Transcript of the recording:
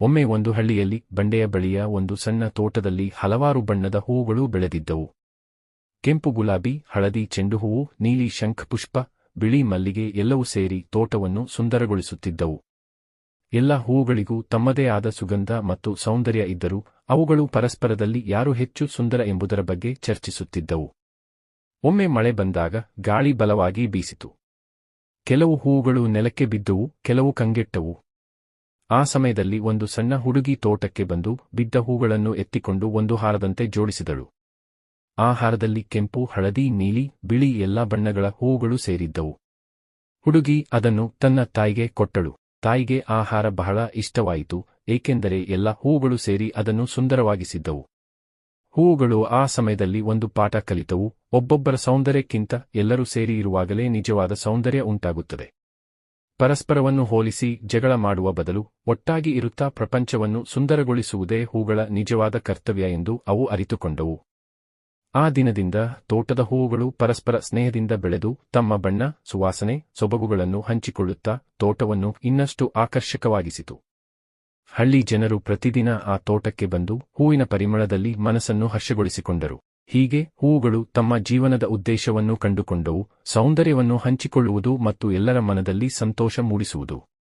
ಒಮ್ಮೆ ಒಂದು ಹಳ್ಳಿಯಲ್ಲಿ ಬಂಡೆಯ ಬಳಿಯ ಒಂದು ಸಣ್ಣ ತೋಟದಲ್ಲಿ ಹಲವಾರು ಬಣ್ಣದ ಹೂವುಗಳು ಬೆಳೆದಿದ್ದವು. ಕೆಂಪು ಗುಲಾಬಿ, ಹಳದಿ ಚೆಂಡು ಹೂವು, ನೀಲಿ ಶಂಖಪುಷ್ಪ ಬಿಳಿ ಮಲ್ಲಿಗೆ ಎಲ್ಲವೂ ಸೇರಿ ತೋಟವನ್ನು ಸುಂದರಗೊಳಿಸುತ್ತಿದ್ದವು. ಎಲ್ಲ ಹೂವುಗಳಿಗೂ ತಮ್ಮದೇ ಆದ ಸುಗಂಧ ಮತ್ತು ಸೌಂದರ್ಯ ಇದ್ದರೂ ಅವುಗಳು ಪರಸ್ಪರದಲ್ಲಿ ಯಾರು ಹೆಚ್ಚು ಸುಂದರ ಎಂಬುದರ ಬಗ್ಗೆ ಚರ್ಚಿಸುತ್ತಿದ್ದವು. ಒಮ್ಮೆ ಮಳೆ ಬಂದಾಗ ಗಾಳಿ ಬಲವಾಗಿ ಬೀಸಿತು. ಕೆಲವು ಹೂವುಗಳು ನೆಲಕ್ಕೆ ಬಿದ್ದುವು, ಕೆಲವು ಕಂಗೆಟ್ಟವು. ಆ ಸಮಯದಲ್ಲಿ ಒಂದು ಸಣ್ಣ ಹುಡುಗಿ ತೋಟಕ್ಕೆ ಬಂದು ಬಿದ್ದ ಹೂಗಳನ್ನು ಎತ್ತಿಕೊಂಡು ಒಂದು ಹಾರದಂತೆ ಜೋಡಿಸಿದಳು. ಆ ಹಾರದಲ್ಲಿ ಕೆಂಪು, ಹಳದಿ, ನೀಲಿ, ಬಿಳಿ ಎಲ್ಲಾ ಬಣ್ಣಗಳ ಹೂಗಳು ಸೇರಿದ್ದವು. ಹುಡುಗಿ ಅದನ್ನು ತನ್ನ ತಾಯಿಗೆ ಕೊಟ್ಟಳು. ತಾಯಿಗೆ ಆ ಹಾರ ಬಹಳ ಇಷ್ಟವಾಯಿತು, ಏಕೆಂದರೆ ಎಲ್ಲ ಹೂಗಳು ಸೇರಿ ಅದನ್ನು ಸುಂದರವಾಗಿಸಿದ್ದವು. ಹೂವುಗಳು ಆ ಸಮಯದಲ್ಲಿ ಒಂದು ಪಾಠ ಕಲಿತವು, ಒಬ್ಬೊಬ್ಬರ ಸೌಂದರ್ಯಕ್ಕಿಂತ ಎಲ್ಲರೂ ಸೇರಿ ಇರುವಾಗಲೇ ನಿಜವಾದ ಸೌಂದರ್ಯ ಉಂಟಾಗುತ್ತದೆ. ಪರಸ್ಪರವನ್ನು ಹೋಲಿಸಿ ಜಗಳ ಮಾಡುವ ಬದಲು ಒಟ್ಟಾಗಿ ಇರುತ್ತಾ ಪ್ರಪಂಚವನ್ನು ಸುಂದರಗೊಳಿಸುವುದೇ ಹೂಗಳ ನಿಜವಾದ ಕರ್ತವ್ಯ ಎಂದು ಅವು ಅರಿತುಕೊಂಡವು. ಆ ದಿನದಿಂದ ತೋಟದ ಹೂವುಗಳು ಪರಸ್ಪರ ಸ್ನೇಹದಿಂದ ಬೆಳೆದು ತಮ್ಮ ಬಣ್ಣ, ಸುವಾಸನೆ, ಸೊಬಗುಗಳನ್ನು ಹಂಚಿಕೊಳ್ಳುತ್ತಾ ತೋಟವನ್ನು ಇನ್ನಷ್ಟು ಆಕರ್ಷಕವಾಗಿಸಿತು. ಹಳ್ಳಿ ಜನರು ಪ್ರತಿದಿನ ಆ ತೋಟಕ್ಕೆ ಬಂದು ಹೂವಿನ ಪರಿಮಳದಲ್ಲಿ ಮನಸ್ಸನ್ನು ಹರ್ಷಗೊಳಿಸಿಕೊಂಡರು. ಹೀಗೆ ಹೂವುಗಳು ತಮ್ಮ ಜೀವನದ ಉದ್ದೇಶವನ್ನು ಕಂಡುಕೊಂಡವು ಸೌಂದರ್ಯವನ್ನು ಹಂಚಿಕೊಳ್ಳುವುದು ಮತ್ತು ಎಲ್ಲರ ಮನದಲ್ಲಿ ಸಂತೋಷ ಮೂಡಿಸುವುದು.